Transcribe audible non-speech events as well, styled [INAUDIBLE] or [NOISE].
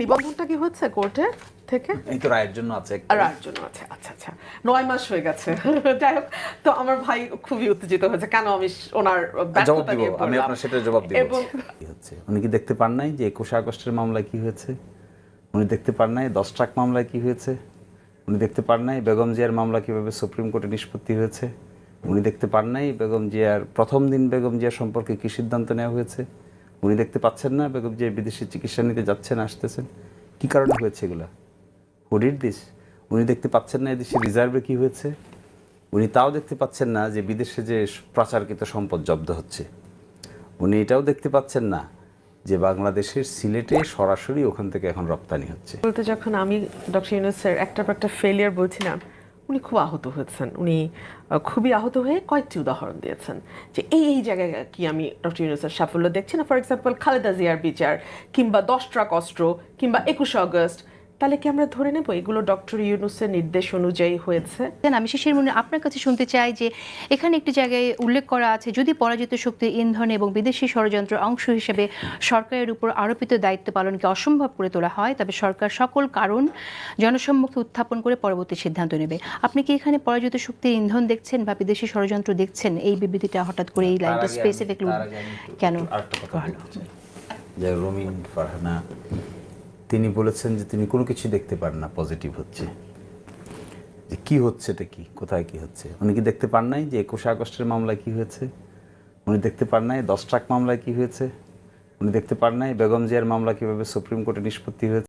নিবন্ধনটা কি হচ্ছে কোর্টে থেকে? এই তো রায়ের জন্য আছে আর জন্য আছে আচ্ছা আচ্ছা। নয় মাস হয়ে গেছে। [LAUGHS] যাই হোক তো আমার ভাই খুবই উত্তেজিত হয়েছে কেন আমি ওনার জবাব দিব আমি আপনার সেটা জবাব দিব। এবং কি হচ্ছে? উনি কি দেখতে পান নাই যে একুশে আগস্টের মামলায় কি হয়েছে? উনি দেখতে পান নাই দশ ট্রাক মামলায় কি হয়েছে? উনি দেখতে পান নাই বেগম জিয়ার মামলা কীভাবে সুপ্রিম কোর্টে নিষ্পত্তি হয়েছে? উনি দেখতে পান নাই বেগম জিয়ার প্রথম দিন বেগম জিয়া সম্পর্কে কি সিদ্ধান্ত নেওয়া হয়েছে? উনি দেখতে পাচ্ছেন না, বেগম জিয়া বিদেশে চিকিৎসা নিতে যাচ্ছেন, আসতেছেন। কি কারণে হয়েছে এগুলা? হুডির দিস উনি দেখতে পাচ্ছেন না এদেশে রিজার্ভে কি হয়েছে? উনি তাও দেখতে পাচ্ছেন না যে বিদেশে যে প্রচারকৃত সম্পদ জব্দ হচ্ছে। উনি এটাও দেখতে পাচ্ছেন না যে বাংলাদেশের সিলেটে সরাসরি ওখান থেকে এখন রপ্তানি হচ্ছে। বলতে যখন আমি ডক্টর ইউনুসের একটার পর একটা ফেলিয়ার বলছিলাম উনি খুব আহত হয়েছেন। উনি খুবই আহত হয়ে কয়েকটি উদাহরণ দিয়েছেন যে এই এই জায়গায় কি আমি ডক্টর ইউনুসের সাফল্য দেখছি না? ফর এক্সাম্পল খালেদা জিয়ার বিচার, কিংবা দশ ট্রাক অস্ত্র, কিংবা একুশে অগস্ট তাহলে কি আমরা ধরে নেব? এগুলো ডক্টর ইউনুসের নির্দেশ অনুযায়ী হয়েছে। দেন আমি শেষের মনে আপনার কাছে শুনতে চাই যে এখানে একটি জায়গায় উল্লেখ করা আছে যদি পরাজিত শক্তির ইন্ধন এবং বিদেশি ষড়যন্ত্র অংশ হিসেবে সরকারের উপর আরোপিত দায়িত্ব পালনকে অসম্ভব করে তোলা হয় তবে সরকার সকল কারণ জনসম্মুখে উত্থাপন করে পরবর্তী সিদ্ধান্ত নেবে। আপনি কি এখানে পরাজিত শক্তির ইন্ধন দেখছেন বা বিদেশি ষড়যন্ত্র দেখছেন? এই বিবৃতিটা হঠাৎ করে এই লাইনটা স্পেসিফিক কেন হলো? যে রমিন ফারহানা তিনি বলেছেন যে তিনি কোনো কিছু দেখতে পান না পজিটিভ হচ্ছে। যে কি হচ্ছে, এটা কি? কোথায় কি হচ্ছে? উনি কি দেখতে পান নাই যে একুশে আগস্টের মামলায় কি হয়েছে? উনি দেখতে পান নাই দশ ট্রাক মামলায় কি হয়েছে? উনি দেখতে পান নাই বেগম জিয়ার মামলা কীভাবে সুপ্রিম কোর্টে নিষ্পত্তি হয়েছে?